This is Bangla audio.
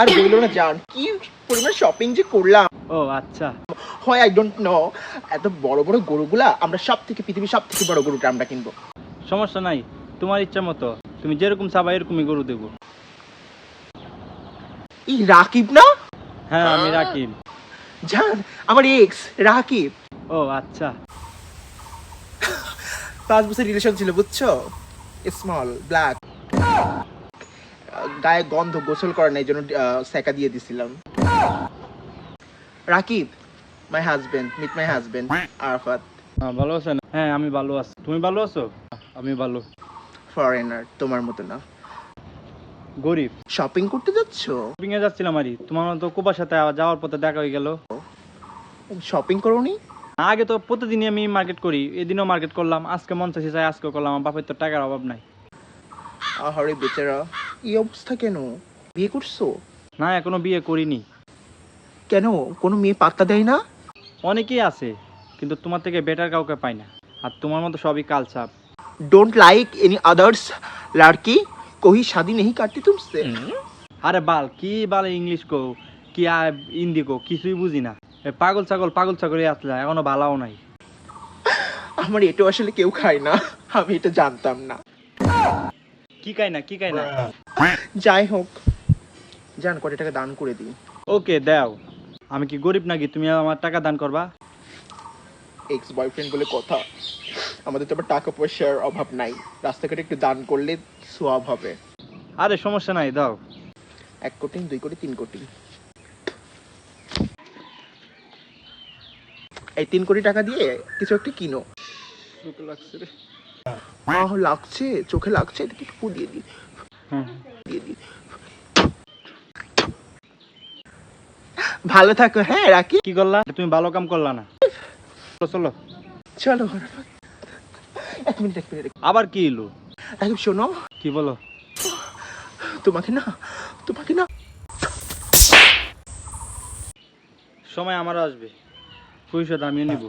আর বলল না জান কি পরিমাণ শপিং যে করলাম। ও আচ্ছা। হয় আই ডোন্ট নো এত বড় বড় গরুগুলা আমরা সব থেকে পৃথিবীর সব থেকে বড় গরুটা আমরা কিনবো। সমস্যা নাই তোমার ইচ্ছা মতো তুমি যেরকম চাবা এরকমই গরু দেবো। এই রাকিব না? হ্যাঁ আমি রাকিব। জান আমার এক্স রাকিব। ও আচ্ছা। পাঁচ বছর রিলেশন ছিল বুঝছ? স্মল ব্ল্যাক গায়ে গন্ধ গোসল করে না এই জন্য সেকা দিয়ে দিছিলাম। Rakib my husband meet my husband Arafat. ভালো আছেন? হ্যাঁ আমি ভালো আছি। তুমি ভালো আছো? আমি ভালো। ফরেনার তোমার মতো না। গরিব। শপিং করতে যাচ্ছ? শপিং এ যাচ্ছিলাম আরই তোমার তো কোপার সাথে যাওয়ার পথে দেখা হয়ে গেল। শপিং করোনি? আগে তো প্রতিদিনই আমি মার্কেট করি। এদিনও মার্কেট করলাম। আজকে মন চাইছে চাই আজকে করলাম। আমার বাপের তো টাকার অভাব নাই। আহারে বেচারা। এই অবস্থা কেন? বিয়ে করছ? না এখনও বিয়ে করিনি। কেন? কোনো মেয়ে পাত্তা দেয় না? অনেকেই আছে কিন্তু তোমার থেকে বেটার কাউকে পাই না। আর তোমার মতো সবই কালচাপ। ডোন্ট লাইক এনি আদার্স লাড়কি কোহি শাদি নেহি কাটতি তুমসে। আরে বাল কি বাল ইংলিশ কো কি হিন্দি কো কিছুই বুঝি না। পাগল ছাগল পাগল ছাগলই আসলে এখনও বালাও নাই। আমার এটা আসলে কেউ খায় না। আমি এটা জানতাম না। কি কাই না কি কাই না? যাই হোক। জান কত টাকা দান করে দিই। ওকে দাও। আমি কি গরিব নাকি? তুমি আমার টাকা দান করবা? এক্স বয়ফ্রেন্ড বলে কথা। আমাদের তো আবার টাকা পয়সার অভাব নাই। রাস্তাঘাটে একটু দান করলে সোয়াব হবে। আরে সমস্যা নাই দাও। এক কোটি দুই কোটি তিন কোটি। এই তিন কোটি টাকা দিয়ে কিছু একটা কিনো। লাগছে আহ লাগছে? চোখে লাগছে? একটু। দিয়ে দিই। ভালো থাকো হ্যাঁ রাখি। কি করলা? তুমি ভালো কাম করলা না। চলো, চলো। চলো এক মিনিট এক মিনিট। আবার কি এলো? রাকিব শোনো। কি বলো? তোমাকে না তোমাকে না। সময় আমারও আসবে। পরিশোধ আমিও নিব।